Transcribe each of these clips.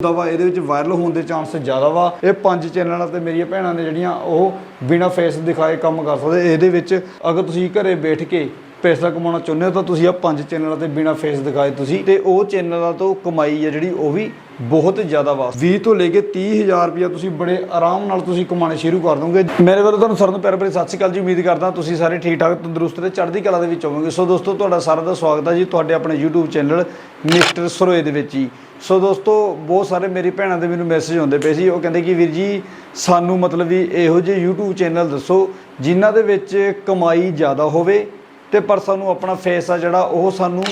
ਵਾ, ਇਹਦੇ ਵਿੱਚ ਵਾਇਰਲ ਹੋਣ ਦੇ ਚਾਂਸ ਜ਼ਿਆਦਾ ਵਾ। ਇਹ ਪੰਜ ਚੈਨਲਾਂ ਤੇ ਮੇਰੀਆਂ ਭੈਣਾਂ ਨੇ ਜਿਹੜੀਆਂ, ਉਹ ਬਿਨਾ ਫੇਸ ਦਿਖਾਏ ਕੰਮ ਕਰ ਸਕਦੇ। ਇਹਦੇ ਵਿੱਚ ਅਗਰ ਤੁਸੀਂ ਘਰੇ ਬੈਠ ਕੇ ਪੈਸਾ ਕਮਾਉਣਾ ਚਾਹੁੰਦੇ ਹੋ, ਤਾਂ ਤੁਸੀਂ ਆ ਪੰਜ ਚੈਨਲਾਂ ਤੇ ਬਿਨਾ ਫੇਸ ਦਿਖਾਏ ਤੁਸੀਂ। ਤੇ ਉਹ ਚੈਨਲਾਂ ਤੋਂ ਕਮਾਈ ਹੈ ਜਿਹੜੀ, ਉਹ ਵੀ ਬਹੁਤ ਜ਼ਿਆਦਾ ਵਾ। 20 ਤੋਂ ਲੈ ਕੇ 30000 ਰੁਪਇਆ ਤੁਸੀਂ ਬੜੇ ਆਰਾਮ ਨਾਲ ਤੁਸੀਂ ਕਮਾਉਣੇ ਸ਼ੁਰੂ ਕਰ ਦੋਗੇ। ਮੇਰੇ ਵੱਲੋਂ ਤੁਹਾਨੂੰ ਸਾਰਿਆਂ ਨੂੰ ਪਿਆਰ ਭਰੀ ਸਤਿ ਸ਼੍ਰੀ ਅਕਾਲ ਜੀ। ਉਮੀਦ ਕਰਦਾ ਤੁਸੀਂ ਸਾਰੇ ਠੀਕ ਠਾਕ ਤੰਦਰੁਸਤ ਤੇ ਚੜ੍ਹਦੀ ਕਲਾ ਦੇ ਵਿੱਚ ਹੋਵੋਗੇ। ਸੋ ਦੋਸਤੋ, ਤੁਹਾਡਾ ਸਾਰਿਆਂ ਦਾ ਸਵਾਗਤ ਹੈ ਜੀ ਤੁਹਾਡੇ ਆਪਣੇ YouTube ਚੈਨਲ ਮਿਸਟਰ ਸਰੋਏ ਦੇ ਵਿੱਚ ਜੀ ਸੋ ਦੋਸਤੋ, ਬਹੁਤ ਸਾਰੇ ਮੇਰੀ ਭੈਣਾਂ ਦੇ ਮੈਨੂੰ ਮੈਸੇਜ ਆਉਂਦੇ ਪਏ ਸੀ। ਉਹ ਕਹਿੰਦੇ ਕਿ ਵੀਰ ਜੀ, ਸਾਨੂੰ ਮਤਲਬ ਵੀ ਇਹੋ ਜਿਹੇ YouTube ਚੈਨਲ ਦੱਸੋ, ਜਿਨ੍ਹਾਂ ਦੇ ਵਿੱਚ ਕਮਾਈ ਜ਼ਿਆਦਾ ਹੋਵੇ ਤੇ ਪਰ ਸਾਨੂੰ ਆਪਣਾ ਫੇਸ ਆ ਜਿਹੜਾ, ਉਹ ਸਾਨੂੰ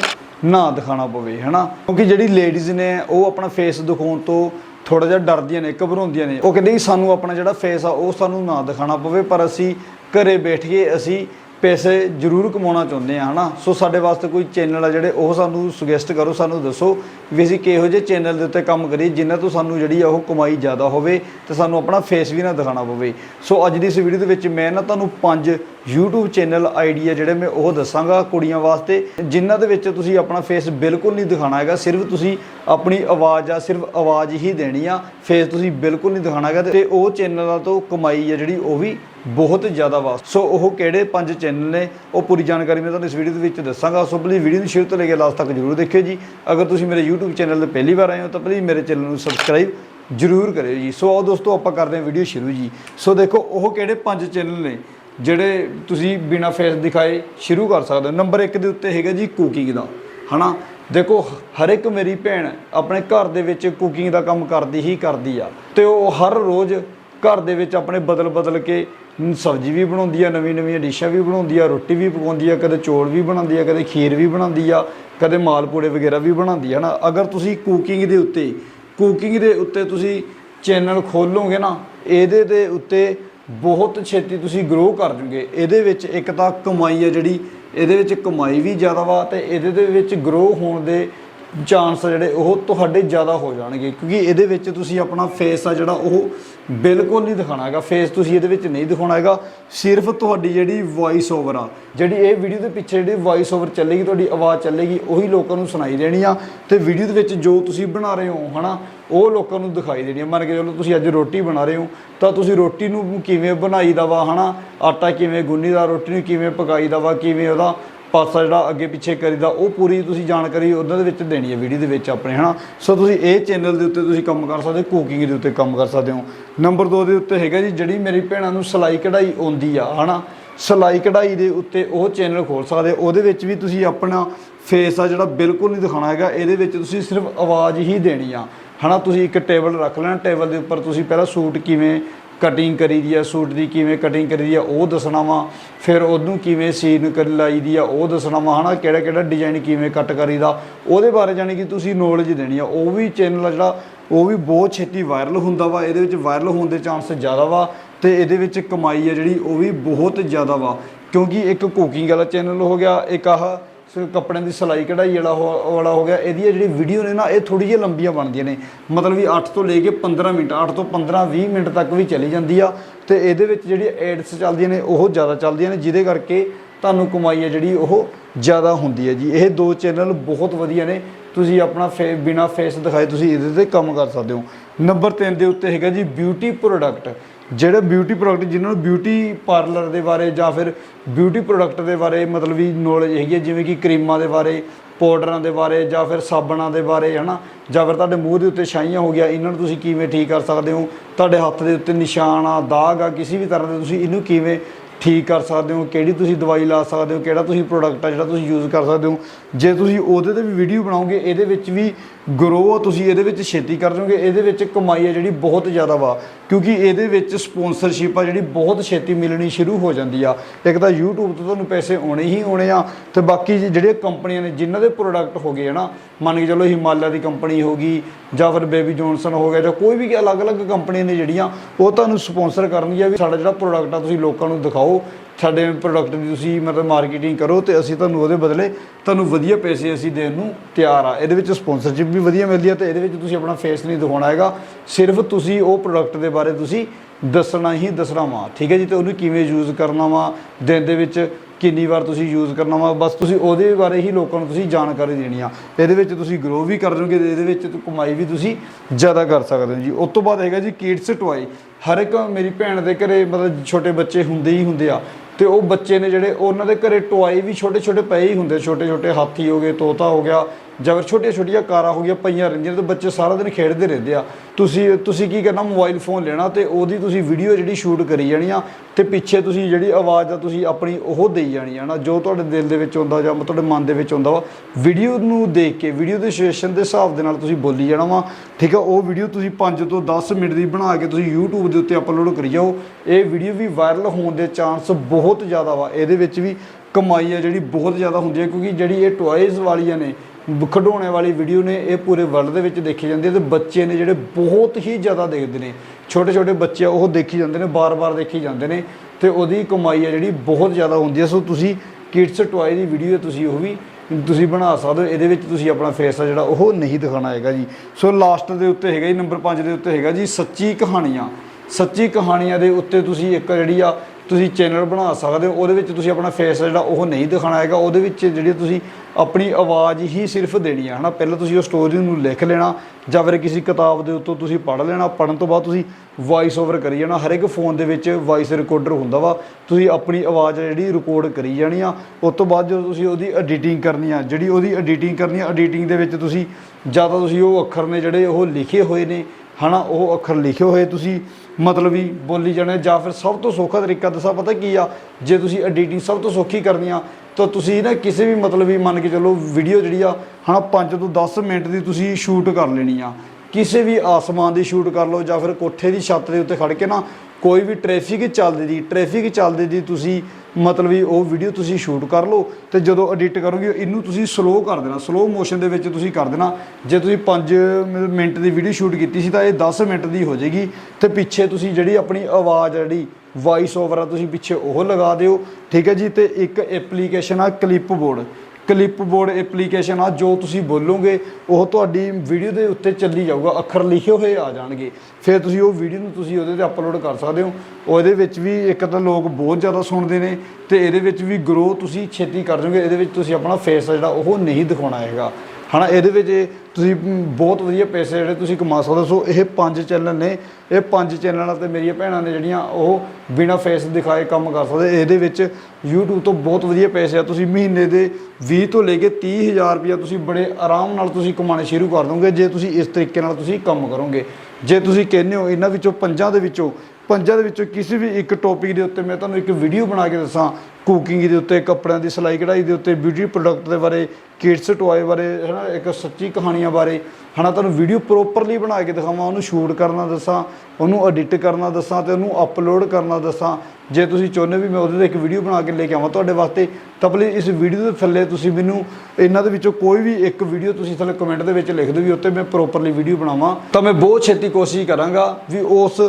ਨਾ ਦਿਖਾਣਾ ਪਵੇ, ਹਨਾ? ਕਿਉਂਕਿ ਜਿਹੜੀ ਲੇਡੀਜ਼ ਨੇ, ਉਹ ਆਪਣਾ ਫੇਸ ਦਿਖਾਉਣ ਤੋਂ ਥੋੜਾ ਜਿਹਾ ਡਰਦੀਆਂ ਨੇ, ਘਬਰਾਉਂਦੀਆਂ ਨੇ। ਉਹ ਕਹਿੰਦੇ ਕਿ ਸਾਨੂੰ ਆਪਣਾ ਜਿਹੜਾ ਫੇਸ ਆ, ਉਹ ਸਾਨੂੰ ਨਾ ਦਿਖਾਣਾ ਪਵੇ, ਪਰ ਅਸੀਂ ਘਰੇ ਬੈਠ ਕੇ ਅਸੀਂ ਪੈਸੇ ਜ਼ਰੂਰ ਕਮਾਉਣਾ ਚਾਹੁੰਦੇ ਆ, ਹਨਾ? ਸੋ ਸਾਡੇ ਵਾਸਤੇ ਕੋਈ ਚੈਨਲ ਆ ਜਿਹੜੇ ਉਹ ਸਾਨੂੰ ਸੁਜੈਸਟ ਕਰੋ, ਸਾਨੂੰ ਦੱਸੋ ਵੀ ਅਸੀਂ ਕਿਹੋ ਜਿਹੇ ਚੈਨਲ ਦੇ ਉੱਤੇ ਕੰਮ ਕਰੀਏ ਜਿਨ੍ਹਾਂ ਤੋਂ ਸਾਨੂੰ ਜਿਹੜੀ ਆ ਉਹ ਕਮਾਈ ਜ਼ਿਆਦਾ ਹੋਵੇ ਤੇ ਸਾਨੂੰ ਆਪਣਾ ਫੇਸ ਵੀ ਨਾ ਦਿਖਾਣਾ ਪਵੇ। ਸੋ ਅੱਜ ਦੀ ਇਸ ਵੀਡੀਓ ਦੇ ਵਿੱਚ ਮੈਂ ਨਾ ਤੁਹਾਨੂੰ ਪੰਜ YouTube ਚੈਨਲ ਆਈਡੀ ਆ ਜਿਹੜੇ ਮੈਂ ਉਹ ਦੱਸਾਂਗਾ ਕੁੜੀਆਂ ਵਾਸਤੇ। ਜਿਨ੍ਹਾਂ ਦੇ ਵਿੱਚ ਤੁਸੀਂ ਆਪਣਾ ਫੇਸ ਬਿਲਕੁਲ ਨਹੀਂ ਦਿਖਾਣਾ ਹੈਗਾ, ਸਿਰਫ ਤੁਸੀਂ ਆਪਣੀ ਆਵਾਜ਼ ਆ, ਸਿਰਫ ਆਵਾਜ਼ ਹੀ ਦੇਣੀ ਆ ਫੇਸ ਤੁਸੀਂ ਬਿਲਕੁਲ ਨਹੀਂ ਦਿਖਾਣਾ ਹੈਗਾ ਤੇ ਉਹ ਚੈਨਲਾਂ ਤੋਂ ਕਮਾਈ ਆ ਜਿਹੜੀ ਉਹ ਵੀ ਬਹੁਤ ਜ਼ਿਆਦਾ ਵਾ ਸੋ ਉਹ ਕਿਹੜੇ ਪੰਜ ਚੈਨਲ ਨੇ, ਉਹ ਪੂਰੀ ਜਾਣਕਾਰੀ ਮੈਂ ਤੁਹਾਨੂੰ ਇਸ ਵੀਡੀਓ ਦੇ ਵਿੱਚ ਦੱਸਾਂਗਾ। ਸੋ ਪਲੀਜ਼ ਵੀਡੀਓ ਨੂੰ ਸ਼ੁਰੂ ਤੋਂ ਲੈ ਕੇ ਲਾਸਟ ਤੱਕ ਜਰੂਰ ਦੇਖਿਓ ਜੀ। ਅਗਰ ਤੁਸੀਂ ਮੇਰੇ YouTube ਚੈਨਲ ਤੇ ਪਹਿਲੀ ਵਾਰ ਆਏ ਹੋ ਤਾਂ ਪਲੀਜ਼ ਮੇਰੇ ਚੈਨਲ ਨੂੰ ਸਬਸਕ੍ਰਾਈਬ ਜਰੂਰ ਕਰਿਓ ਜੀ। ਸੋ ਆਓ ਦੋਸਤੋ ਆਪਾਂ ਕਰਦੇ ਹਾਂ ਵੀਡੀਓ ਸ਼ੁਰੂ ਜੀ। ਸੋ ਦੇਖੋ ਉਹ ਕਿਹੜੇ ਪੰਜ ਚੈਨਲ ਨੇ। ਜਿਹੜੇ ਤੁਸੀਂ ਬਿਨਾ ਫੇਸ ਦਿਖਾਏ ਸ਼ੁਰੂ ਕਰ ਸਕਦੇ ਹੋ। ਨੰਬਰ 1 ਦੇ ਉੱਤੇ ਹੈਗਾ ਜੀ ਕੁਕਿੰਗ ਦਾ, ਹਨਾ? ਦੇਖੋ, ਹਰ ਇੱਕ ਮੇਰੀ ਭੈਣ ਆਪਣੇ ਘਰ ਦੇ ਵਿੱਚ ਕੁਕਿੰਗ ਦਾ ਕੰਮ ਕਰਦੀ ਹੀ ਕਰਦੀ ਆ, ਤੇ ਉਹ ਹਰ ਰੋਜ਼ ਘਰ ਦੇ ਵਿੱਚ ਆਪਣੇ ਬਦਲ ਬਦਲ ਕੇ ਸਬਜ਼ੀ ਵੀ ਬਣਾਉਂਦੀ ਆ, ਨਵੀਂ ਨਵੀਆਂ ਡਿਸ਼ਾਂ ਵੀ ਬਣਾਉਂਦੀ ਆ, ਰੋਟੀ ਵੀ ਪਕਾਉਂਦੀ ਆ, ਕਦੇ ਚੌਲ ਵੀ ਬਣਾਉਂਦੀ ਆ, ਕਦੇ ਖੀਰ ਵੀ ਬਣਾਉਂਦੀ ਆ, ਕਦੇ ਮਾਲਪੂੜੇ ਵਗੈਰਾ ਵੀ ਬਣਾਉਂਦੀ ਆ ਨਾ ਅਗਰ ਤੁਸੀਂ ਕੁਕਿੰਗ ਦੇ ਉੱਤੇ ਕੁਕਿੰਗ ਦੇ ਉੱਤੇ ਤੁਸੀਂ ਚੈਨਲ ਖੋਲੋਗੇ ਨਾ, ਇਹਦੇ ਦੇ ਉੱਤੇ ਬਹੁਤ ਛੇਤੀ ਤੁਸੀਂ ਗਰੋ ਕਰ ਜੂਗੇ। ਇਹਦੇ ਵਿੱਚ ਇੱਕ ਤਾਂ ਕਮਾਈ ਆ ਜਿਹੜੀ, ਇਹਦੇ ਵਿੱਚ ਕਮਾਈ ਵੀ ਜ਼ਿਆਦਾ ਵਾ ਤੇ ਇਹਦੇ ਦੇ ਵਿੱਚ ਗਰੋ ਹੋਣ ਦੇ ਚਾਂਸ ਜਿਹੜੇ ਉਹ ਤੁਹਾਡੇ ਜ਼ਿਆਦਾ ਹੋ ਜਾਣਗੇ, ਕਿਉਂਕਿ ਇਹਦੇ ਵਿੱਚ ਤੁਸੀਂ ਆਪਣਾ ਫੇਸ ਆ ਜਿਹੜਾ ਉਹ ਬਿਲਕੁਲ ਨਹੀਂ ਦਿਖਾਣਾ ਹੈਗਾ। ਫੇਸ ਤੁਸੀਂ ਇਹਦੇ ਵਿੱਚ ਨਹੀਂ ਦਿਖਾਉਣਾ ਹੈਗਾ, ਸਿਰਫ ਤੁਹਾਡੀ ਜਿਹੜੀ ਵੌਇਸ ਓਵਰ ਆ। ਜਿਹੜੀ ਇਹ ਵੀਡੀਓ ਦੇ ਪਿੱਛੇ ਜਿਹੜੀ ਵੌਇਸ ਓਵਰ ਚੱਲੇਗੀ, ਤੁਹਾਡੀ ਆਵਾਜ਼ ਚੱਲੇਗੀ, ਉਹੀ ਲੋਕਾਂ ਨੂੰ ਸੁਣਾਈ ਦੇਣੀ ਆ। ਤੇ ਵੀਡੀਓ ਦੇ ਵਿੱਚ ਜੋ ਤੁਸੀਂ ਬਣਾ ਰਹੇ ਹੋ, ਹਨਾ, ਉਹ ਲੋਕਾਂ ਨੂੰ ਦਿਖਾਈ ਦੇਣੀ ਆ। ਮੰਨ ਕੇ ਚਲੋ ਤੁਸੀਂ ਅੱਜ ਰੋਟੀ ਬਣਾ ਰਹੇ ਹੋ, ਤਾਂ ਤੁਸੀਂ ਰੋਟੀ ਨੂੰ ਕਿਵੇਂ ਬਣਾਈ ਦਾ ਵਾ, ਹਨਾ, ਆਟਾ ਕਿਵੇਂ ਗੁੰਨੀ ਦਾ, ਰੋਟੀ ਨੂੰ ਕਿਵੇਂ ਪਕਾਈ ਦਾ ਵਾ, ਕਿਵੇਂ ਉਹਦਾ ਪਾਸਾ ਜਿਹੜਾ ਅੱਗੇ ਪਿੱਛੇ ਕਰੀਦਾ, ਉਹ ਪੂਰੀ ਤੁਸੀਂ ਜਾਣਕਾਰੀ ਉਹਨਾਂ ਦੇ ਵਿੱਚ ਦੇਣੀ ਹੈ, ਵੀਡੀਓ ਦੇ ਵਿੱਚ ਆਪਣੇ, ਹਨਾ? ਸੋ ਤੁਸੀਂ ਇਹ ਚੈਨਲ ਦੇ ਉੱਤੇ ਤੁਸੀਂ ਕੰਮ ਕਰ ਸਕਦੇ ਹੋ ਕੁਕਿੰਗ ਦੇ ਉੱਤੇ ਕੰਮ ਕਰ ਸਕਦੇ ਹੋ। ਨੰਬਰ 2 ਦੇ ਉੱਤੇ ਹੈਗਾ ਜੀ, ਜਿਹੜੀ ਮੇਰੀ ਭੈਣਾਂ ਨੂੰ ਸਿਲਾਈ ਕਢਾਈ ਆਉਂਦੀ ਆ, ਹਨਾ? ਸਿਲਾਈ ਕਢਾਈ ਦੇ ਉੱਤੇ ਉਹ ਚੈਨਲ ਖੋਲ ਸਕਦੇ ਹੋ। ਉਹਦੇ ਵਿੱਚ ਵੀ ਤੁਸੀਂ ਆਪਣਾ ਫੇਸ ਆ ਜਿਹੜਾ ਬਿਲਕੁਲ ਨਹੀਂ ਦਿਖਾਣਾ ਹੈਗਾ, ਇਹਦੇ ਵਿੱਚ ਤੁਸੀਂ ਸਿਰਫ ਆਵਾਜ਼ ਹੀ ਦੇਣੀ ਆ। ਹਨਾ, ਤੁਸੀਂ ਇੱਕ ਟੇਬਲ ਰੱਖ ਲੈਣਾ, ਟੇਬਲ ਦੇ ਉੱਪਰ ਤੁਸੀਂ ਪਹਿਲਾਂ ਸੂਟ ਕਿਵੇਂ ਕਟਿੰਗ ਕਰੀ ਦੀ ਆ, ਸੂਟ ਦੀ ਕਿਵੇਂ ਕਟਿੰਗ ਕਰੀ ਦੀ ਆ, ਉਹ ਦੱਸਣਾ ਵਾ। ਫਿਰ ਉਹਨੂੰ ਕਿਵੇਂ ਸੀਨ ਕਰ ਲਾਈ ਦੀ ਆ, ਉਹ ਦੱਸਣਾ ਵਾ, ਹਨਾ, ਕਿਹੜਾ ਕਿਹੜਾ ਡਿਜ਼ਾਈਨ ਕਿਵੇਂ ਕੱਟ ਕਰੀਦਾ ਉਹਦੇ ਬਾਰੇ ਜਾਣੀ ਕਿ ਤੁਸੀਂ ਨੌਲੇਜ ਦੇਣੀ ਆ। ਉਹ ਵੀ ਚੈਨਲ ਆ ਜਿਹੜਾ, ਉਹ ਵੀ ਬਹੁਤ ਛੇਤੀ ਵਾਇਰਲ ਹੁੰਦਾ ਵਾ। ਇਹਦੇ ਵਿੱਚ ਵਾਇਰਲ ਹੋਣ ਦੇ ਚਾਂਸ ਜ਼ਿਆਦਾ ਵਾ ਤੇ ਇਹਦੇ ਵਿੱਚ ਕਮਾਈ ਆ ਜਿਹੜੀ, ਉਹ ਵੀ ਬਹੁਤ ਜ਼ਿਆਦਾ ਵਾ। ਕਿਉਂਕਿ ਇੱਕ ਕੁਕਿੰਗ ਵਾਲਾ ਚੈਨਲ ਹੋ ਗਿਆ, ਇੱਕ ਆਹ ਕੱਪੜਿਆਂ ਦੀ ਸਿਲਾਈ ਕਢਾਈ ਜਿਹੜਾ ਹੋ- ਵਾਲਾ ਹੋ ਗਿਆ। ਇਹਦੀਆਂ ਜਿਹੜੀ ਵੀਡੀਓ ਨੇ ਨਾ, ਇਹ ਥੋੜੀ ਜਿਹੀ ਲੰਬੀਆਂ ਬਣਦੀਆਂ ਨੇ। ਮਤਲਬ ਵੀ 8 ਤੋਂ ਲੈ ਕੇ 15 ਮਿੰਟ 8 ਤੋਂ 15 20 ਮਿੰਟ ਤੱਕ ਵੀ ਚਲੀ ਜਾਂਦੀ ਆ। ਤੇ ਇਹਦੇ ਵਿੱਚ ਜਿਹੜੀ ਐਡਸ ਚੱਲਦੀਆਂ ਨੇ, ਉਹ ਜ਼ਿਆਦਾ ਚੱਲਦੀਆਂ ਨੇ, ਜਿਹਦੇ ਕਰਕੇ ਤੁਹਾਨੂੰ ਕਮਾਈ ਹੈ ਜਿਹੜੀ, ਉਹ ਜ਼ਿਆਦਾ ਹੁੰਦੀ ਹੈ ਜੀ। ਇਹ ਦੋ ਚੈਨਲ ਬਹੁਤ ਵਧੀਆ ਨੇ। ਤੁਸੀਂ ਆਪਣਾ ਫੇ, ਬਿਨਾ ਫੇਸ ਦਿਖਾਏ ਤੁਸੀਂ ਇਹਦੇ ਤੇ ਕੰਮ ਕਰ ਸਕਦੇ ਹੋ। ਨੰਬਰ 3 ਦੇ ਉੱਤੇ ਹੈਗਾ ਜੀ ਬਿਊਟੀ ਪ੍ਰੋਡਕਟ ਜਿਹੜੇ ਬਿਊਟੀ ਪ੍ਰੋਡਕਟ ਜਿਨ੍ਹਾਂ ਨੂੰ ਬਿਊਟੀ ਪਾਰਲਰ ਦੇ ਬਾਰੇ ਜਾਂ ਫਿਰ ਬਿਊਟੀ ਪ੍ਰੋਡਕਟ ਦੇ ਬਾਰੇ ਮਤਲਬ ਵੀ ਨੌਲੇਜ ਹੈਗੀ ਹੈ ਜਿਵੇਂ ਕਿ ਕਰੀਮਾਂ ਦੇ ਬਾਰੇ ਪਾਊਡਰਾਂ ਦੇ ਬਾਰੇ ਜਾਂ ਫਿਰ ਸਾਬਣਾਂ ਦੇ ਬਾਰੇ, ਹਨਾ? ਜਾਂ ਫਿਰ ਤੁਹਾਡੇ ਮੂੰਹ ਦੇ ਉੱਤੇ ਛਾਈਆਂ ਹੋ ਗਿਆ ਇਹਨਾਂ ਨੂੰ ਤੁਸੀਂ ਕਿਵੇਂ ਠੀਕ ਕਰ ਸਕਦੇ ਹੋ? ਤੁਹਾਡੇ ਹੱਥ ਦੇ ਉੱਤੇ ਨਿਸ਼ਾਨ ਆ, ਦਾਗ ਆ, ਕਿਸੇ ਵੀ ਤਰ੍ਹਾਂ ਦੇ ਤੁਸੀਂ ਇਹਨੂੰ ਕਿਵੇਂ ਠੀਕ ਕਰ ਸਕਦੇ ਹੋ? ਕਿਹੜੀ ਤੁਸੀਂ ਦਵਾਈ ਲਾ ਸਕਦੇ ਹੋ? ਕਿਹੜਾ ਤੁਸੀਂ ਪ੍ਰੋਡਕਟ ਆ ਜਿਹੜਾ ਤੁਸੀਂ ਯੂਜ਼ ਕਰ ਸਕਦੇ ਹੋ? ਜੇ ਤੁਸੀਂ ਉਹਦੇ ਤੇ ਵੀ ਵੀਡੀਓ ਬਣਾਓਗੇ, ਇਹਦੇ ਵਿੱਚ ਵੀ ਗਰੋ ਤੁਸੀਂ ਇਹਦੇ ਵਿੱਚ ਛੇਤੀ ਕਰ ਜਾਓਗੇ। ਇਹਦੇ ਵਿੱਚ ਕਮਾਈ ਹੈ ਜਿਹੜੀ ਬਹੁਤ ਜ਼ਿਆਦਾ ਵਾ। ਕਿਉਂਕਿ ਇਹਦੇ ਵਿੱਚ ਸਪਾਂਸਰਸ਼ਿਪ ਆ ਜਿਹੜੀ ਬਹੁਤ ਛੇਤੀ ਮਿਲਣੀ ਸ਼ੁਰੂ ਹੋ ਜਾਂਦੀ ਆ। ਇੱਕ ਤਾਂ YouTube ਤੋਂ ਤੁਹਾਨੂੰ ਪੈਸੇ ਆਉਣੇ ਹੀ ਆਉਣੇ ਆ ਤੇ ਬਾਕੀ ਜਿਹੜੇ ਕੰਪਨੀਆਂ ਨੇ, ਜਿਨ੍ਹਾਂ ਦੇ ਪ੍ਰੋਡਕਟ ਹੋ ਗਏ ਹਨਾ ਮੰਨ ਕੇ ਚਲੋ ਹਿਮਾਲਿਆ ਦੀ ਕੰਪਨੀ ਹੋ ਗਈ ਜਾਂ ਫਿਰ ਬੇਬੀ ਜੌਨਸਨ ਹੋ ਗਿਆ ਜਾਂ ਕੋਈ ਵੀ ਅਲੱਗ-ਅਲੱਗ ਕੰਪਨੀਆਂ ਨੇ ਜਿਹੜੀਆਂ, ਉਹ ਤੁਹਾਨੂੰ ਸਪਾਂਸਰ ਕਰਨਗੀਆਂ ਵੀ ਸਾਡਾ ਜਿਹੜਾ ਪ੍ਰੋਡਕਟ ਆ, ਤੁਸੀਂ ਲੋਕਾਂ ਨੂੰ ਦਿਖਾਓ। ਸਾਡੇ ਪ੍ਰੋਡਕਟ ਦੀ ਤੁਸੀਂ ਮਤਲਬ ਮਾਰਕੀਟਿੰਗ ਕਰੋ ਤੇ ਅਸੀਂ ਤੁਹਾਨੂੰ ਉਹਦੇ ਬਦਲੇ ਤੁਹਾਨੂੰ ਵਧੀਆ ਪੈਸੇ ਅਸੀਂ ਦੇਣ ਨੂੰ ਤਿਆਰ ਆ। ਇਹਦੇ ਵਿੱਚ ਸਪਾਂਸਰਸ਼ਿਪ ਵੀ ਵਧੀਆ ਮਿਲਦੀ ਆ ਤੇ ਇਹਦੇ ਵਿੱਚ ਤੁਸੀਂ ਆਪਣਾ ਫੇਸ ਨਹੀਂ ਦਿਖਾਉਣਾ ਹੈਗਾ। ਸਿਰਫ ਤੁਸੀਂ ਉਹ ਪ੍ਰੋਡਕਟ ਦੇ ਬਾਰੇ ਤੁਸੀਂ ਦੱਸਣਾ ਹੀ ਦੱਸਣਾ ਵਾ। ਠੀਕ ਹੈ ਜੀ? ਤੇ ਉਹਨੂੰ ਕਿਵੇਂ ਯੂਜ਼ ਕਰਨਾ ਵਾ? ਦਿਨ ਦੇ ਵਿੱਚ ਕਿੰਨੀ ਵਾਰ ਤੁਸੀਂ ਯੂਜ਼ ਕਰਨਾ ਵਾ? ਬਸ ਤੁਸੀਂ ਉਹਦੇ ਬਾਰੇ ਹੀ ਲੋਕਾਂ ਨੂੰ ਤੁਸੀਂ ਜਾਣਕਾਰੀ ਦੇਣੀ ਆ। ਇਹਦੇ ਵਿੱਚ ਤੁਸੀਂ ਗਰੋ ਵੀ ਕਰ ਜਾਓਗੇ ਇਹਦੇ ਵਿੱਚ ਤੇ ਕਮਾਈ ਵੀ ਤੁਸੀਂ ਜ਼ਿਆਦਾ ਕਰ ਸਕਦੇ ਹੋ ਜੀ। ਉਸ ਤੋਂ ਬਾਅਦ ਹੈਗਾ ਜੀ ਕਿਡਸ ਟੁਆਈ ਹਰ ਇੱਕ ਮੇਰੀ ਭੈਣ ਦੇ ਘਰੇ ਮਤਲਬ ਛੋਟੇ ਬੱਚੇ ਹੁੰਦੇ ਹੀ ਹੁੰਦੇ ਆ। ਤੇ ਉਹ ਬੱਚੇ ਨੇ ਜਿਹੜੇ, ਉਹਨਾਂ ਦੇ ਘਰੇ ਟੁਆਈ ਵੀ ਛੋਟੇ ਛੋਟੇ ਪਏ ਹੀ ਹੁੰਦੇ ਛੋਟੇ ਛੋਟੇ ਹਾਥੀ ਹੋ ਗਏ, ਤੋਤਾ ਹੋ ਗਿਆ ਜਾਂ ਛੋਟੀਆਂ ਛੋਟੀਆਂ ਕਾਰਾਂ ਹੋ ਗਈਆਂ, ਪਈਆਂ ਰਹਿੰਦੀਆਂ ਤੇ ਬੱਚੇ ਸਾਰਾ ਦਿਨ ਖੇਡਦੇ ਰਹਿੰਦੇ ਆ। ਤੁਸੀਂ ਤੁਸੀਂ ਕੀ ਕਰਨਾ ਮੋਬਾਈਲ ਫੋਨ ਲੈਣਾ ਤੇ ਉਹਦੀ ਤੁਸੀਂ ਵੀਡੀਓ ਜਿਹੜੀ ਸ਼ੂਟ ਕਰੀ ਜਾਣੀ ਆ, ਤੇ ਪਿੱਛੇ ਤੁਸੀਂ ਜਿਹੜੀ ਆਵਾਜ਼ ਆ ਤੁਸੀਂ ਆਪਣੀ ਉਹ ਦੇਈ ਜਾਣੀ ਆ ਨਾ ਜੋ ਤੁਹਾਡੇ ਦਿਲ ਦੇ ਵਿੱਚ ਆਉਂਦਾ ਜਾਂ ਤੁਹਾਡੇ ਮਨ ਦੇ ਵਿੱਚ ਆਉਂਦਾ ਵਾ ਵੀਡੀਓ ਨੂੰ ਦੇਖ ਕੇ ਵੀਡੀਓ ਦੇ ਸਿਚੁਏਸ਼ਨ ਦੇ ਹਿਸਾਬ ਦੇ ਨਾਲ ਤੁਸੀਂ ਬੋਲੀ ਜਾਣਾ ਵਾ, ਠੀਕ ਆ? ਉਹ ਵੀਡੀਓ ਤੁਸੀਂ 5 ਤੋਂ 10 ਮਿੰਟ ਦੀ ਬਣਾ ਕੇ ਤੁਸੀਂ YouTube ਦੇ ਉੱਤੇ ਅਪਲੋਡ ਕਰੀ ਜਾਓ। ਇਹ ਵੀਡੀਓ ਵੀ ਵਾਇਰਲ ਹੋਣ ਦੇ ਚਾਂਸ ਬਹੁਤ ਜ਼ਿਆਦਾ ਵਾ। ਇਹਦੇ ਵਿੱਚ ਵੀ ਕਮਾਈ ਆ ਜਿਹੜੀ ਬਹੁਤ ਜ਼ਿਆਦਾ ਹੁੰਦੀ ਹੈ ਕਿਉਂਕਿ ਜਿਹੜੀ ਇਹ ਟੁਆਇਜ਼ ਵਾਲੀਆਂ ਨੇ ਖਿਡੌਣੇ ਵਾਲੀ ਵੀਡੀਓ ਨੇ, ਇਹ ਪੂਰੇ ਵਰਲਡ ਦੇ ਵਿੱਚ ਦੇਖੀ ਜਾਂਦੀ ਹੈ ਤੇ ਬੱਚੇ ਨੇ ਜਿਹੜੇ ਬਹੁਤ ਹੀ ਜ਼ਿਆਦਾ ਦੇਖਦੇ ਨੇ ਛੋਟੇ ਛੋਟੇ ਬੱਚੇ ਆ, ਉਹ ਦੇਖੀ ਜਾਂਦੇ ਨੇ, ਬਾਰ-ਬਾਰ ਦੇਖੀ ਜਾਂਦੇ ਨੇ ਤੇ ਉਹਦੀ ਕਮਾਈ ਆ ਜਿਹੜੀ ਬਹੁਤ ਜ਼ਿਆਦਾ ਹੁੰਦੀ ਹੈ। ਸੋ ਤੁਸੀਂ ਕਿਡਸ ਟੁਆਏ ਦੀ ਵੀਡੀਓ ਤੁਸੀਂ ਉਹ ਵੀ ਤੁਸੀਂ ਬਣਾ ਸਕਦੇ ਹੋ। ਇਹਦੇ ਵਿੱਚ ਤੁਸੀਂ ਆਪਣਾ ਫੇਸ ਆ ਜਿਹੜਾ, ਉਹ ਨਹੀਂ ਦਿਖਾਣਾ ਹੈਗਾ ਜੀ। ਸੋ ਲਾਸਟ ਦੇ ਉੱਤੇ ਹੈਗਾ ਜੀ ਨੰਬਰ 5 ਦੇ ਉੱਤੇ ਹੈਗਾ ਜੀ, ਸੱਚੀ ਕਹਾਣੀਆਂ। ਸੱਚੀ ਕਹਾਣੀਆਂ ਦੇ ਉੱਤੇ ਤੁਸੀਂ ਇੱਕ ਜਿਹੜੀ ਆ ਤੁਸੀਂ ਚੈਨਲ ਬਣਾ ਸਕਦੇ ਹੋ, ਉਹਦੇ ਵਿੱਚ ਤੁਸੀਂ ਆਪਣਾ ਫੇਸ ਜਿਹੜਾ ਉਹ ਨਹੀਂ ਦਿਖਾਣਾ ਹੈਗਾ, ਉਹਦੇ ਵਿੱਚ ਜਿਹੜੀ ਤੁਸੀਂ ਆਪਣੀ ਆਵਾਜ਼ ਹੀ ਸਿਰਫ ਦੇਣੀ ਹੈ ਹਨਾ? ਪਹਿਲਾਂ ਤੁਸੀਂ ਉਹ ਸਟੋਰੀ ਨੂੰ ਲਿਖ ਲੈਣਾ ਜਾਂ ਫਿਰ ਕਿਸੇ ਕਿਤਾਬ ਦੇ ਉੱਤੋਂ ਤੁਸੀਂ ਪੜ੍ਹ ਲੈਣਾ, ਪੜ੍ਹਨ ਤੋਂ ਬਾਅਦ ਤੁਸੀਂ ਵੌਇਸ ਓਵਰ ਕਰੀ ਜਾਣਾ ਹਰ ਇੱਕ ਫੋਨ ਦੇ ਵਿੱਚ ਵੌਇਸ ਰਿਕਾਰਡਰ ਹੁੰਦਾ ਵਾ, ਤੁਸੀਂ ਆਪਣੀ ਆਵਾਜ਼ ਆ ਜਿਹੜੀ ਰਿਕਾਰਡ ਕਰੀ ਜਾਣੀ ਆ, ਉਸ ਤੋਂ ਬਾਅਦ ਜਦੋਂ ਤੁਸੀਂ ਉਹਦੀ ਐਡੀਟਿੰਗ ਕਰਨੀ ਆ, ਜਿਹੜੀ ਉਹਦੀ ਐਡੀਟਿੰਗ ਕਰਨੀ ਆ ਐਡੀਟਿੰਗ ਦੇ ਵਿੱਚ ਤੁਸੀਂ ਜਾਂ ਤਾਂ ਤੁਸੀਂ ਉਹ ਅੱਖਰ ਨੇ ਜਿਹੜੇ ਉਹ ਲਿਖੇ ਹੋਏ ਨੇ ਹਨਾ, ਉਹ ਅੱਖਰ ਲਿਖੇ ਹੋਏ ਤੁਸੀਂ, ਮਤਲਬ ਵੀ ਬੋਲੀ ਜਾਣੇ, ਜਾਂ ਫਿਰ ਸਭ ਤੋਂ ਸੌਖਾ ਤਰੀਕਾ ਦੱਸਾਂ, ਪਤਾ ਕੀ ਆ? ਜੇ ਤੁਸੀਂ ਐਡੀਟਿੰਗ ਸਭ ਤੋਂ ਸੌਖੀ ਕਰਨੀ ਆ, ਤਾਂ ਤੁਸੀਂ ਨਾ ਕਿਸੇ ਵੀ ਮਤਲਬ ਵੀ ਮੰਨ ਕੇ ਚੱਲੋ ਵੀਡੀਓ ਜਿਹੜੀ ਆ, ਹਨਾ 5 ਤੋਂ 10 ਮਿੰਟ ਦੀ ਤੁਸੀਂ ਸ਼ੂਟ ਕਰ ਲੈਣੀ ਆ। ਕਿਸੇ ਵੀ ਆਸਮਾਨ ਦੀ ਸ਼ੂਟ ਕਰ ਲਓ, ਜਾਂ ਫਿਰ ਕੋਠੇ ਦੀ ਛੱਤ ਦੇ ਉੱਤੇ ਖੜ ਕੇ ਨਾ, ਕੋਈ ਵੀ ਟ੍ਰੈਫਿਕ ਚੱਲਦੀ ਦੀ ਟ੍ਰੈਫਿਕ ਚੱਲਦੀ ਦੀ ਤੁਸੀਂ ਮਤਲਬ ਵੀ ਉਹ ਵੀਡੀਓ ਤੁਸੀਂ ਸ਼ੂਟ ਕਰ ਲਓ ਤੇ ਜਦੋਂ ਐਡਿਟ ਕਰੋਗੇ, ਇਹਨੂੰ ਤੁਸੀਂ ਸਲੋ ਕਰ ਦੇਣਾ। ਸਲੋ ਮੋਸ਼ਨ ਦੇ ਵਿੱਚ ਤੁਸੀਂ ਕਰ ਦੇਣਾ। ਜੇ ਤੁਸੀਂ 5 ਮਿੰਟ ਦੀ ਵੀਡੀਓ ਸ਼ੂਟ ਕੀਤੀ ਸੀ ਤਾਂ ਇਹ 10 ਮਿੰਟ ਦੀ ਹੋ ਜਾਏਗੀ। ਤੇ ਪਿੱਛੇ ਤੁਸੀਂ ਜਿਹੜੀ ਆਪਣੀ ਆਵਾਜ਼ ਆ ਜਿਹੜੀ ਵਾਇਸ ਓਵਰ ਆ, ਤੁਸੀਂ ਪਿੱਛੇ ਉਹ ਲਗਾ ਦਿਓ। ਠੀਕ ਹੈ ਜੀ? ਤੇ ਇੱਕ ਐਪਲੀਕੇਸ਼ਨ ਆ ਕਲਿੱਪ ਬੋਰਡ ਕਲਿੱਪਬੋਰਡ ਐਪਲੀਕੇਸ਼ਨ ਆ, ਜੋ ਤੁਸੀਂ ਬੋਲੋਗੇ, ਉਹ ਤੁਹਾਡੀ ਵੀਡੀਓ ਦੇ ਉੱਤੇ ਚੱਲੀ ਜਾਊਗਾ, ਅੱਖਰ ਲਿਖੇ ਹੋਏ ਆ ਜਾਣਗੇ। ਫਿਰ ਤੁਸੀਂ ਉਹ ਵੀਡੀਓ ਨੂੰ ਤੁਸੀਂ ਉਹਦੇ ਤੇ ਅਪਲੋਡ ਕਰ ਸਕਦੇ ਹੋ। ਉਹਦੇ ਵਿੱਚ ਵੀ ਇੱਕ ਤਾਂ ਲੋਕ ਬਹੁਤ ਜ਼ਿਆਦਾ ਸੁਣਦੇ ਨੇ ਤੇ ਇਹਦੇ ਵਿੱਚ ਵੀ ਗਰੋ ਤੁਸੀਂ ਛੇਤੀ ਕਰ ਜਾਓਗੇ ਇਹਦੇ ਵਿੱਚ ਤੁਸੀਂ ਆਪਣਾ ਫੇਸ ਜਿਹੜਾ, ਉਹ ਨਹੀਂ ਦਿਖਾਉਣਾ ਹੈਗਾ। ਹਨਾ, ਇਹਦੇ ਵਿੱਚ ਤੁਸੀਂ ਬਹੁਤ ਵਧੀਆ ਪੈਸੇ ਜਿਹੜੇ ਤੁਸੀਂ ਕਮਾ ਸਕਦੇ ਸੋ ਇਹ ਪੰਜ ਚੈਨਲ ਨੇ। ਇਹ ਪੰਜ ਚੈਨਲਾਂ ਤੇ ਮੇਰੀਆਂ ਭੈਣਾਂ ਨੇ ਜਿਹੜੀਆਂ ਉਹ ਬਿਨਾ ਫੇਸ ਦਿਖਾਏ ਕੰਮ ਕਰ ਸਕਦੇ। ਇਹਦੇ ਵਿੱਚ YouTube ਤੋਂ ਬਹੁਤ ਵਧੀਆ ਪੈਸੇ ਆ। ਤੁਸੀਂ ਮਹੀਨੇ ਦੇ 20 ਤੋਂ ਲੈ ਕੇ 30000 ਰੁਪਇਆ ਤੁਸੀਂ ਬੜੇ ਆਰਾਮ ਨਾਲ ਤੁਸੀਂ ਕਮਾਉਣੇ ਸ਼ੁਰੂ ਕਰ ਦੋਗੇ। ਜੇ ਤੁਸੀਂ ਇਸ ਤਰੀਕੇ ਨਾਲ ਤੁਸੀਂ ਕੰਮ ਕਰੋਗੇ। ਜੇ ਤੁਸੀਂ ਕਹਿੰਦੇ ਹੋ ਇਹਨਾਂ ਵਿੱਚੋਂ ਪੰਜਾਂ ਦੇ ਵਿੱਚੋਂ, ਪੰਜਾਂ ਦੇ ਵਿੱਚੋਂ ਕਿਸੇ ਵੀ ਇੱਕ ਟੌਪਿਕ ਦੇ ਉੱਤੇ ਮੈਂ ਤੁਹਾਨੂੰ ਇੱਕ ਵੀਡੀਓ ਬਣਾ ਕੇ ਦੱਸਾਂ। ਕੁਕਿੰਗ ਦੇ ਉੱਤੇ, ਕੱਪੜਿਆਂ ਦੀ ਸਿਲਾਈ ਕਢਾਈ ਦੇ ਉੱਤੇ ਬਿਊਟੀ ਪ੍ਰੋਡਕਟ ਦੇ ਬਾਰੇ ਕਿਡਸ ਟੋਏ ਬਾਰੇ, ਹਨਾ, ਇੱਕ ਸੱਚੀ ਕਹਾਣੀਆਂ ਬਾਰੇ। ਹਨਾ, ਤੁਹਾਨੂੰ ਵੀਡੀਓ ਪ੍ਰੋਪਰਲੀ ਬਣਾ ਕੇ ਦਿਖਾਵਾਂ, ਉਹਨੂੰ ਸ਼ੂਟ ਕਰਨਾ ਦੱਸਾਂ, ਉਹਨੂੰ ਐਡਿਟ ਕਰਨਾ ਦੱਸਾਂ ਤੇ ਉਹਨੂੰ ਅਪਲੋਡ ਕਰਨਾ ਦੱਸਾਂ। ਜੇ ਤੁਸੀਂ ਚਾਹੁੰਦੇ ਵੀ ਮੈਂ ਉਹਦੇ ਤੇ ਇੱਕ ਵੀਡੀਓ ਬਣਾ ਕੇ ਲੈ ਕੇ ਆਵਾਂ ਤੁਹਾਡੇ ਵਾਸਤੇ, ਤਾਂ ਪਲੀਜ਼ ਇਸ ਵੀਡੀਓ ਦੇ ਥੱਲੇ ਤੁਸੀਂ ਮੈਨੂੰ ਇਹਨਾਂ ਦੇ ਵਿੱਚੋਂ ਕੋਈ ਵੀ ਇੱਕ ਵੀਡੀਓ ਤੁਸੀਂ ਥੱਲੇ ਕਮੈਂਟ ਦੇ ਵਿੱਚ ਲਿਖ ਦਿਓ ਵੀ ਉੱਤੇ ਮੈਂ ਪ੍ਰੋਪਰਲੀ ਵੀਡੀਓ ਬਣਾਵਾਂ। ਤਾਂ ਮੈਂ ਬਹੁਤ ਛੇਤੀ ਕੋਸ਼ਿਸ਼ ਕਰਾਂਗਾ ਵੀ ਉਸ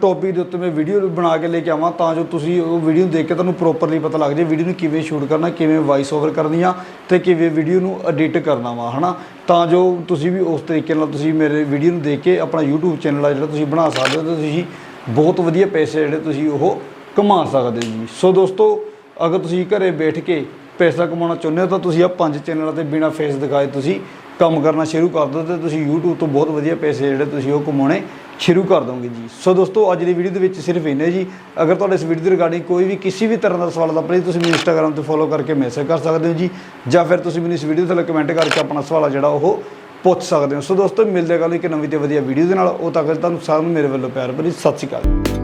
ਟੌਪਿਕ ਦੇ ਉੱਤੇ ਮੈਂ ਵੀਡੀਓ ਬਣਾ ਕੇ ਲੈ ਕੇ ਆਵਾਂ, ਤਾਂ ਜੋ ਤੁਸੀਂ ਉਹ ਵੀਡੀਓ ਦੇਖ ਕੇ ਤੁਹਾਨੂੰ ਪ੍ਰੋਪਰਲੀ ਪਤਾ ਲੱਗ ਜਾਏ ਵੀਡੀਓ ਨੂੰ ਕਿਵੇਂ ਸ਼ੂਟ ਕਰਨਾ, ਕਿਵੇਂ ਵਾਇਸ ਓਵਰ ਕਰਨੀ ਆ ਤੇ ਕਿਵੇਂ ਵੀਡੀਓ ਨੂੰ ਐਡਿਟ ਕਰਨਾ ਵਾ, ਹਨਾ? ਤਾਂ ਜੋ ਤੁਸੀਂ ਵੀ ਉਸ ਤਰੀਕੇ ਨਾਲ ਤੁਸੀਂ ਮੇਰੇ ਵੀਡੀਓ ਨੂੰ ਦੇਖ ਕੇ ਆਪਣਾ YouTube ਚੈਨਲ ਆ ਜਿਹੜਾ ਤੁਸੀਂ ਬਣਾ ਸਕਦੇ ਹੋ ਤੇ ਤੁਸੀਂ ਬਹੁਤ ਵਧੀਆ ਪੈਸੇ ਜਿਹੜੇ ਤੁਸੀਂ ਉਹ ਕਮਾ ਸਕਦੇ ਹੋ ਜੀ। ਸੋ ਦੋਸਤੋ, ਅਗਰ ਤੁਸੀਂ ਘਰੇ ਬੈਠ ਕੇ ਪੈਸਾ ਕਮਾਉਣਾ ਚਾਹੁੰਦੇ ਹੋ ਤਾਂ ਤੁਸੀਂ ਆ ਪੰਜ ਚੈਨਲਾਂ ਤੇ ਬਿਨਾ ਫੇਸ ਦਿਖਾਏ ਤੁਸੀਂ ਕੰਮ ਕਰਨਾ ਸ਼ੁਰੂ ਕਰ ਦਿਓ ਤੇ ਤੁਸੀਂ YouTube ਤੋਂ ਬਹੁਤ ਵਧੀਆ ਪੈਸੇ ਜਿਹੜੇ ਤੁਸੀਂ ਉਹ ਕਮਾਉਣੇ ਸ਼ੁਰੂ ਕਰ ਦੋਗੇ ਜੀ। ਸੋ ਦੋਸਤੋ, ਅੱਜ ਦੀ ਵੀਡੀਓ ਦੇ ਵਿੱਚ ਸਿਰਫ ਇੰਨੇ ਜੀ। ਅਗਰ ਤੁਹਾਡੇ ਇਸ ਵੀਡੀਓ ਦੇ ਰਿਗਾਰਡਿੰਗ ਕੋਈ ਵੀ ਕਿਸੇ ਵੀ ਤਰ੍ਹਾਂ ਦਾ ਸਵਾਲ ਦਾ ਪਲੀਜ਼ ਤੁਸੀਂ ਮੈਨੂੰ Instagram ਤੇ ਫੋਲੋ ਕਰਕੇ ਮੈਸੇਜ ਕਰ ਸਕਦੇ ਹੋ ਜੀ। ਜਾਂ ਫਿਰ ਤੁਸੀਂ ਮੈਨੂੰ ਇਸ ਵੀਡੀਓ ਥੱਲੇ ਕਮੈਂਟ ਕਰਕੇ ਆਪਣਾ ਸਵਾਲ ਆ ਜਿਹੜਾ ਉਹ ਪੁੱਛ ਸਕਦੇ ਹੋ। ਸੋ ਦੋਸਤੋ, ਮਿਲਦੇ ਹਾਂ ਕੱਲ੍ਹ ਇੱਕ ਨਵੀਂ ਤੇ ਵਧੀਆ ਵੀਡੀਓ ਦੇ ਨਾਲ। ਉਹ ਤੱਕ ਤੁਹਾਨੂੰ ਸਾਰਿਆਂ ਨੂੰ ਮੇਰੇ ਵੱਲੋਂ ਪਿਆਰ ਭਰੀ ਸਤਿ ਸ਼੍ਰੀ ਅਕਾਲ।